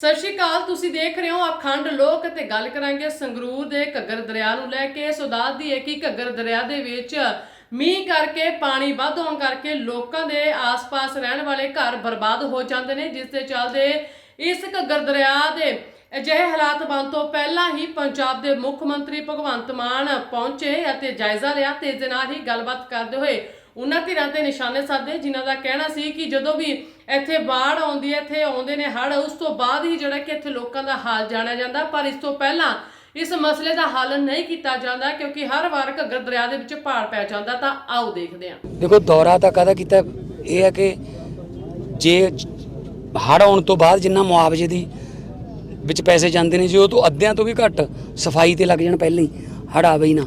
ਸਤਿ ਸ਼੍ਰੀ ਅਕਾਲ, ਤੁਸੀਂ ਦੇਖ ਰਹੇ ਹੋ ਅਖੰਡ ਲੋਕ ਤੇ ਗੱਲ ਕਰਾਂਗੇ ਸੰਗਰੂਰ ਦੇ ਘੱਗਰ ਦਰਿਆ ਨੂੰ ਲੈ ਕੇ। ਸੁਦਾਤ ਦੀ ਹੈ ਕਿ ਘੱਗਰ ਦਰਿਆ ਦੇ ਵਿੱਚ ਮੀਂਹ ਕਰਕੇ, ਪਾਣੀ ਵੱਧ ਹੋਣ ਕਰਕੇ ਲੋਕਾਂ ਦੇ ਆਸ-ਪਾਸ ਰਹਿਣ ਵਾਲੇ ਘਰ ਬਰਬਾਦ ਹੋ ਜਾਂਦੇ ਨੇ, ਜਿਸ ਦੇ ਚੱਲਦੇ ਇਸ ਘੱਗਰ ਦਰਿਆ ਦੇ ਅਜਿਹੇ ਹਾਲਾਤ ਬਣ ਤੋਂ ਪਹਿਲਾਂ ਹੀ ਪੰਜਾਬ ਦੇ ਮੁੱਖ ਮੰਤਰੀ ਭਗਵੰਤ ਮਾਨ ਪਹੁੰਚੇ ਅਤੇ ਜਾਇਜ਼ਾ ਲਿਆ। ਤੇ ਇਸ ਦੇ ਨਾਲ ਹੀ ਗੱਲਬਾਤ ਕਰਦੇ ਹੋਏ ਉਹਨਾਂ ਧਿਰਾਂ ਤੇ ਨਿਸ਼ਾਨੇ ਸਾਧੇ ਜਿਨ੍ਹਾਂ ਦਾ ਕਹਿਣਾ ਸੀ ਕਿ ਜਦੋਂ ਵੀ ਇੱਥੇ ਬਾੜ ਆਉਂਦੀ ਹੈ, ਇੱਥੇ ਆਉਂਦੇ ਨੇ ਹੜ੍ਹ, ਉਸ ਤੋਂ ਬਾਅਦ ਹੀ ਜਿਹੜਾ ਕਿ ਇੱਥੇ ਲੋਕਾਂ ਦਾ ਹਾਲ ਜਾਣਿਆ ਜਾਂਦਾ। ਪਰ ਇਸ ਤੋਂ ਪਹਿਲਾਂ ਇਸ ਮਸਲੇ ਦਾ ਹੱਲ ਨਹੀਂ ਕੀਤਾ ਜਾਂਦਾ, ਕਿਉਂਕਿ ਹਰ ਵਾਰ ਘੱਗਰ ਦਰਿਆ ਦੇ ਵਿੱਚ ਪਹਾੜ ਪੈ ਜਾਂਦਾ, ਤਾਂ ਆਓ ਦੇਖਦੇ ਹਾਂ। ਦੇਖੋ, ਦੌਰਾ ਤਾਂ ਕਾਹਦਾ ਕੀਤਾ? ਇਹ ਹੈ ਕਿ ਜੇ ਹੜ੍ਹ ਆਉਣ ਤੋਂ ਬਾਅਦ ਜਿੰਨਾ ਮੁਆਵਜ਼ੇ ਦੀ ਵਿੱਚ ਪੈਸੇ ਜਾਂਦੇ ਨੇ, ਜੀ ਉਹ ਤੋਂ ਅੱਧਿਆਂ ਤੋਂ ਵੀ ਘੱਟ ਸਫ਼ਾਈ ਤੇ ਲੱਗ ਜਾਣ ਪਹਿਲਾਂ ਹੀ, ਹੜ੍ਹ ਆਵੇ ਹੀ ਨਾ,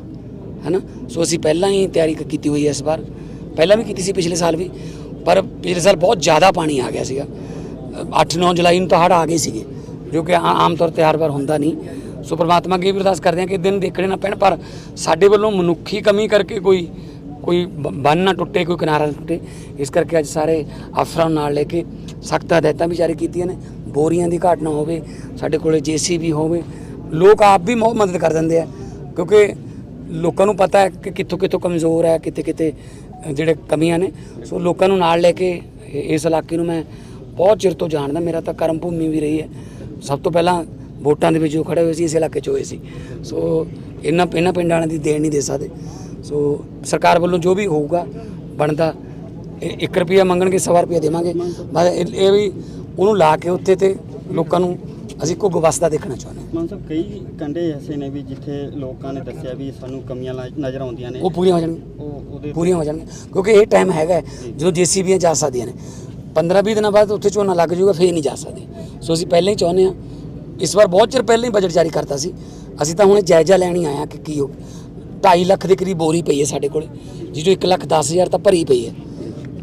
ਹੈਨਾ? ਸੋ ਅਸੀਂ ਪਹਿਲਾਂ ਹੀ ਤਿਆਰੀ ਕੀਤੀ ਹੋਈ ਹੈ ਇਸ ਵਾਰ। ਪਹਿਲਾਂ ਵੀ ਕੀਤੀ ਸੀ ਪਿਛਲੇ ਸਾਲ ਵੀ, ਪਰ ਪਿਛਲੇ ਸਾਲ ਬਹੁਤ ਜ਼ਿਆਦਾ ਪਾਣੀ ਆ ਗਿਆ ਸੀਗਾ। 8-9 ਜੁਲਾਈ ਨੂੰ ਤਾਂ ਹੜ੍ਹ ਆ ਗਏ ਸੀਗੇ, ਜੋ ਕਿ ਆਮ ਤੌਰ ਤੇ ਹਰ ਵਾਰ ਹੁੰਦਾ ਨਹੀਂ। ਸੋ ਪ੍ਰਮਾਤਮਾ ਅੱਗੇ ਵੀ ਅਰਦਾਸ ਕਰਦੇ ਹਾਂ ਕਿ ਦਿਨ ਦੇਖਣੇ ਨਾ ਪੈਣ, ਪਰ ਸਾਡੇ ਵੱਲੋਂ ਮਨੁੱਖੀ ਕਮੀ ਕਰਕੇ ਕੋਈ ਕੋਈ ਬ- ਬੰਨ੍ਹ ਨਾ ਟੁੱਟੇ, ਕੋਈ ਕਿਨਾਰਾ ਨਾ ਟੁੱਟੇ। ਇਸ ਕਰਕੇ ਅੱਜ ਸਾਰੇ ਅਫਸਰਾਂ ਨੂੰ ਨਾਲ ਲੈ ਕੇ ਸਖਤ ਹਦਾਇਤਾਂ ਵੀ ਜਾਰੀ ਕੀਤੀਆਂ ਨੇ। ਬੋਰੀਆਂ ਦੀ ਘਾਟ ਨਾ ਹੋਵੇ, ਸਾਡੇ ਕੋਲੇ ਜੀਸੀਬੀ ਹੋਵੇ। ਲੋਕ ਆਪ ਵੀ ਬਹੁਤ ਮਦਦ ਕਰ ਦਿੰਦੇ ਆ, ਕਿਉਂਕਿ ਲੋਕਾਂ ਨੂੰ ਪਤਾ ਹੈ ਕਿ ਕਿੱਥੋਂ ਕਿੱਥੋਂ ਕਮਜ਼ੋਰ ਹੈ ਕਿਤੇ ਕਿਤੇ ਜਿਹੜੇ ਕਮੀਆਂ ਨੇ, ਸੋ ਲੋਕਾਂ ਨੂੰ ਨਾਲ ਲੈ ਕੇ ਇਸ ਇਲਾਕੇ ਨੂੰ ਮੈਂ ਬਹੁਤ ਚਿਰ ਤੋਂ ਜਾਣਦਾ, ਮੇਰਾ ਤਾਂ ਕਰਮ ਭੂਮੀ ਵੀ ਰਹੀ ਹੈ। ਸਭ ਤੋਂ ਪਹਿਲਾਂ ਵੋਟਾਂ ਦੇ ਵਿੱਚ ਜੋ ਖੜੇ ਹੋਏ ਸੀ, ਇਸ ਇਲਾਕੇ 'ਚ ਹੋਏ ਸੀ। ਸੋ ਇਹਨਾਂ ਇਹਨਾਂ ਪਿੰਡਾਂ ਵਾਲਿਆਂ ਦੀ ਦੇਣ ਨਹੀਂ ਦੇ ਸਕਦੇ। ਸੋ ਸਰਕਾਰ ਵੱਲੋਂ ਜੋ ਵੀ ਹੋਊਗਾ, ਬਣਦਾ 1 ਰੁਪਿਆ ਮੰਗਣਗੇ, ਸਵਾ ਰੁਪਿਆ ਦੇਵਾਂਗੇ। ਬਸ ਇਹ ਇਹ ਵੀ ਉਹਨੂੰ ਲਾ ਕੇ ਉੱਤੇ ਤੇ ਲੋਕਾਂ ਨੂੰ ਅਸੀਂ ਕੋਈ ਵਸਦਾ ਦੇਖਣਾ ਚਾਹੁੰਦੇ ਹਾਂ। ਮਾਨ ਸਾਹਿਬ ਕਈ ਕੰਡੇ ਐਸੇ ਨੇ ਵੀ ਜਿੱਥੇ ਲੋਕਾਂ ਨੇ ਦੱਸਿਆ ਵੀ ਸਾਨੂੰ ਕਮੀਆਂ ਲਾ- ਨਜ਼ਰ ਆਉਂਦੀਆਂ ਨੇ। ਉਹ ਪੂਰੀਆਂ ਹੋ ਜਾਣਗੀਆਂ ਉਹ ਉਹਦੇ ਪੂਰੀਆਂ ਹੋ ਜਾਣਗੀਆਂ ਕਿਉਂਕਿ ਇਹ ਟਾਈਮ ਹੈਗਾ ਹੈ ਜਦੋਂ ਜੀਸੀਬੀਆਂ ਜਾ ਸਕਦੀਆਂ ਨੇ। 15-20 ਦਿਨਾਂ ਬਾਅਦ ਉੱਥੇ ਝੋਨਾ ਲੱਗ ਜਾਊਗਾ ਫੇਰ ਨਹੀਂ ਜਾ ਸਕਦੀ। ਸੋ ਅਸੀਂ ਪਹਿਲਾਂ ਹੀ ਚਾਹੁੰਦੇ ਹਾਂ। ਇਸ ਵਾਰ ਬਹੁਤ ਚਿਰ ਪਹਿਲਾਂ ਹੀ ਬਜਟ ਜਾਰੀ ਕਰਤਾ ਸੀ। ਅਸੀਂ ਤਾਂ ਹੁਣ ਜਾਇਜ਼ਾ ਲੈਣ ਹੀ ਆਇਆ ਕਿ ਕੀ ਹੋ 2.5 ਲੱਖ ਦੇ ਕਰੀਬ ਬੋਰੀ ਪਈ ਹੈ ਸਾਡੇ ਕੋਲ। ਜਿਹੋ 1 ਲੱਖ 10 ਹਜ਼ਾਰ ਤਾਂ ਭਰੀ ਪਈ ਹੈ।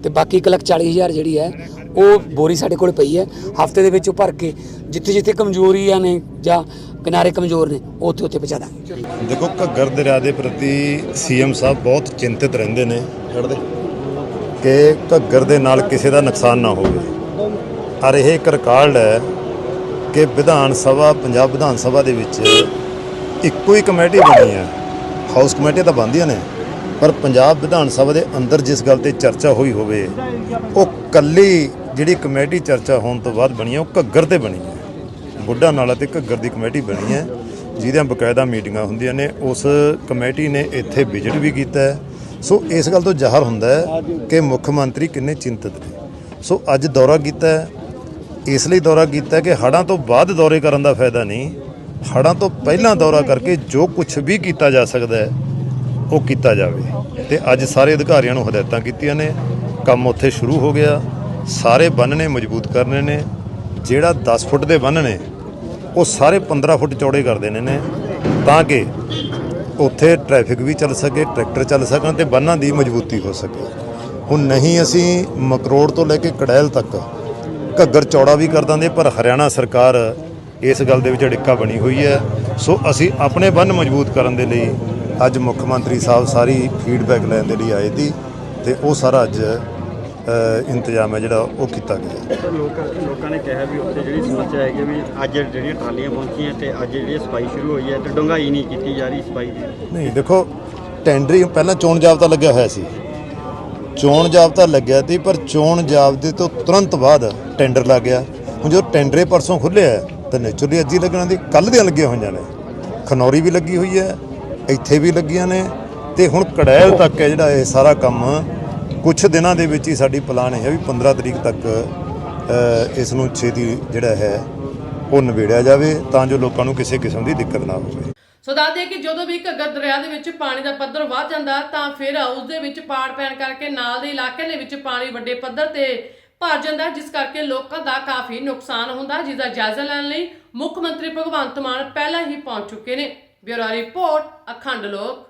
ਤੇ ਬਾਕੀ 1 ਲੱਖ 40 ਹਜ਼ਾਰ ਜਿਹੜੀ ਹੈ ਉਹ ਬੋਰੀ ਸਾਡੇ ਕੋਲ ਪਈ ਹੈ। ਹਫ਼ਤੇ ਦੇ ਵਿੱਚ ਉਹ ਭਰ ਕੇ ਜਿੱਥੇ ਜਿੱਥੇ ਕਮਜ਼ੋਰੀਆਂ ਨੇ ਜਾਂ ਕਿਨਾਰੇ ਕਮਜ਼ੋਰ ਨੇ, ਉੱਥੇ ਉੱਥੇ ਪਹੁੰਚਾ ਦਾਂਗੇ। ਦੇਖੋ, ਘੱਗਰ ਦਰਿਆ ਦੇ ਪ੍ਰਤੀ ਸੀਐਮ ਸਾਹਿਬ ਬਹੁਤ ਚਿੰਤਿਤ ਰਹਿੰਦੇ ਨੇ ਛੱਡਦੇ ਕਿ ਘੱਗਰ ਦੇ ਨਾਲ ਕਿਸੇ ਦਾ ਨੁਕਸਾਨ ਨਾ ਹੋਵੇ। ਔਰ ਇਹ ਇੱਕ ਰਿਕਾਰਡ ਹੈ ਕਿ ਵਿਧਾਨ ਸਭਾ, ਪੰਜਾਬ ਵਿਧਾਨ ਸਭਾ ਦੇ ਵਿੱਚ ਇੱਕੋ ਹੀ ਕਮੇਟੀ ਬਣੀ ਹੈ। ਹਾਊਸ ਕਮੇਟੀ ਤਾਂ ਬਣਦੀਆਂ ਨੇ। ਪਰ ਪੰਜਾਬ ਵਿਧਾਨ ਸਭਾ ਦੇ ਅੰਦਰ ਜਿਸ ਗੱਲ ਤੇ ਚਰਚਾ ਹੋਈ ਹੋਵੇ, ਉਹ ਕੱਲੀ ਜਿਹੜੀ ਕਮੇਟੀ ਚਰਚਾ ਹੋਣ ਤੋਂ ਬਾਅਦ ਬਣੀ ਹੈ, ਉਹ ਘੱਗਰ ਤੇ ਬਣੀ ਹੈ। ਬੁੱਢਾ ਨਾਲਾ ਤੇ ਘੱਗਰ ਦੀ ਕਮੇਟੀ ਬਣੀ ਹੈ, ਜਿਹਦੀਆਂ ਬਕਾਇਦਾ ਮੀਟਿੰਗਾਂ ਹੁੰਦੀਆਂ ਨੇ, ਉਸ ਕਮੇਟੀ ਨੇ ਇੱਥੇ ਵਿਜ਼ਿਟ ਵੀ ਕੀਤਾ ਹੈ। ਸੋ ਇਸ ਗੱਲ ਤੋਂ ਜ਼ਾਹਰ ਹੁੰਦਾ ਹੈ ਕਿ ਮੁੱਖ ਮੰਤਰੀ ਕਿੰਨੇ ਚਿੰਤਤ ਨੇ। ਸੋ ਅੱਜ ਦੌਰਾ ਕੀਤਾ ਹੈ। ਇਸ ਲਈ ਦੌਰਾ ਕੀਤਾ ਕਿ ਹੜ੍ਹਾਂ ਤੋਂ ਬਾਅਦ ਦੌਰੇ ਕਰਨ ਦਾ ਫਾਇਦਾ ਨਹੀਂ, ਹੜ੍ਹਾਂ ਤੋਂ ਪਹਿਲਾਂ ਦੌਰਾ ਕਰਕੇ ਜੋ ਕੁਝ ਵੀ ਕੀਤਾ ਜਾ ਸਕਦਾ ਹੈ ਉਹ ਕੀਤਾ ਜਾਵੇ। ਤੇ ਅੱਜ ਸਾਰੇ ਅਧਿਕਾਰੀਆਂ ਨੂੰ ਹਦਾਇਤਾਂ ਕੀਤੀਆਂ ਨੇ। ਕੰਮ ਉੱਥੇ ਸ਼ੁਰੂ ਹੋ ਗਿਆ। ਸਾਰੇ ਬੰਨ ਨੇ ਮਜ਼ਬੂਤ ਕਰਨੇ ਨੇ। ਜਿਹੜਾ 10 ਫੁੱਟ ਦੇ ਬੰਨ ਨੇ, ਉਹ ਸਾਰੇ 15 ਫੁੱਟ ਚੌੜੇ ਕਰ ਦੇਣੇ ਨੇ। ਤਾਂ ਕਿ ਉੱਥੇ ਟ੍ਰੈਫਿਕ ਵੀ ਚੱਲ ਸਕੇ, ਟਰੈਕਟਰ ਚੱਲ ਸਕਣ ਤੇ ਬੰਨਾਂ ਦੀ ਮਜ਼ਬੂਤੀ ਹੋ ਸਕੇ। ਹੁਣ ਨਹੀਂ ਅਸੀਂ ਮਕਰੋੜ ਤੋਂ ਲੈ ਕੇ ਕੜੈਲ ਤੱਕ ਘੱਗਰ ਚੌੜਾ ਵੀ ਕਰ ਦਾਂਦੇ ਪਰ ਹਰਿਆਣਾ ਸਰਕਾਰ ਇਸ ਗੱਲ ਦੇ ਵਿੱਚ ਅੜਿੱਕਾ ਬਣੀ ਹੋਈ ਹੈ। ਸੋ ਅਸੀਂ ਆਪਣੇ ਬੰਨ ਮਜ਼ਬੂਤ ਕਰਨ ਦੇ ਲਈ ਅੱਜ ਮੁੱਖ ਮੰਤਰੀ ਸਾਹਿਬ ਸਾਰੀ ਫੀਡਬੈਕ ਲੈਣ ਦੇ ਲਈ ਆਏ ਸੀ ਤੇ ਉਹ ਸਾਰਾ ਅੱਜ ਇੰਤਜ਼ਾਮ ਹੈ ਜਿਹੜਾ ਉਹ ਕੀਤਾ ਗਿਆ। ਲੋਕ ਨੇ ਕਿਹਾ ਵੀ ਉੱਥੇ ਜਿਹੜੀ ਸਮੱਸਿਆ ਹੈਗੀ ਵੀ ਅੱਜ ਜਿਹੜੀਆਂ ਟਰਾਲੀਆਂ ਪਹੁੰਚੀਆਂ ਤੇ ਅੱਜ ਜਿਹੜੀ ਸਫ਼ਾਈ ਸ਼ੁਰੂ ਹੋਈ ਹੈ ਤੇ ਡੂੰਘਾਈ ਨਹੀਂ ਕੀਤੀ ਜਾ ਰਹੀ ਸਫ਼ਾਈ ਦੀ। ਨਹੀਂ ਦੇਖੋ ਟੈਂਡਰਿੰਗ ਪਹਿਲਾਂ ਚੋਣ ਜਾਬਤਾ ਲੱਗਿਆ ਹੋਇਆ ਸੀ। ਚੋਣ ਜਾਬਤਾ ਲੱਗਿਆ ਸੀ ਪਰ ਚੋਣ ਜਾਬਤੇ ਤੋਂ ਤੁਰੰਤ ਬਾਅਦ ਟੈਂਡਰ ਲੱਗ ਗਿਆ। ਹੁਣ ਜੋ ਟੈਂਡਰੇ ਪਰਸੋਂ ਖੁੱਲਿਆ ਤਾਂ ਨੇਚਰਲੀ ਅੱਜ ਹੀ ਲੱਗਣਾ ਦੀ ਕੱਲ੍ਹ ਦੀਆਂ ਲੱਗੀਆਂ ਹੋਈਆਂ ਨੇ। ਖਨੌਰੀ ਵੀ ਲੱਗੀ ਹੋਈ ਹੈ ਇੱਥੇ ਵੀ ਲੱਗੀਆਂ ਨੇ ਤੇ ਹੁਣ ਕੜੈਲ ਤੱਕ ਹੈ ਜਿਹੜਾ ਇਹ ਸਾਰਾ ਕੰਮ। ਕੁਝ ਦਿਨਾਂ ਦੇ ਵਿੱਚ ਹੀ ਸਾਡੀ ਪਲਾਨ ਹੈ ਵੀ 15 ਤਰੀਕ ਤੱਕ ਇਸ ਨੂੰ ਛੇਤੀ ਜਿਹੜਾ ਹੈ, ਉਹ ਨਿਬੇੜਿਆ ਜਾਵੇ ਤਾਂ ਜੋ ਲੋਕਾਂ ਨੂੰ ਕਿਸੇ ਕਿਸਮ ਦੀ ਦਿੱਕਤ ਨਾ ਹੋਵੇ। ਸੋ ਦੱਸਦੇ ਕਿ ਜਦੋਂ ਵੀ ਘੱਗਰ ਦਰਿਆ ਦੇ ਵਿੱਚ ਪਾਣੀ ਦਾ ਪੱਧਰ ਵੱਧ ਜਾਂਦਾ ਤਾਂ ਫਿਰ ਉਸ ਦੇ ਵਿੱਚ ਪਾੜ ਪੈਣ ਕਰਕੇ ਨਾਲ ਦੇ ਇਲਾਕੇ ਦੇ ਵਿੱਚ ਪਾਣੀ ਵੱਡੇ ਪੱਧਰ ਤੇ ਭਰ ਜਾਂਦਾ ਜਿਸ ਕਰਕੇ ਲੋਕਾਂ ਦਾ ਕਾਫੀ ਨੁਕਸਾਨ ਹੁੰਦਾ ਜਿਸ ਦਾ ਜਾਇਜ਼ਾ ਲੈਣ ਲਈ ਮੁੱਖ ਮੰਤਰੀ ਭਗਵੰਤ ਮਾਨ ਪਹਿਲਾਂ ਹੀ ਪਹੁੰਚ ਚੁੱਕੇ ਨੇ। ਬਿਊਰੋ ਰਿਪੋਰਟ ਅਖੰਡ ਲੋਕ।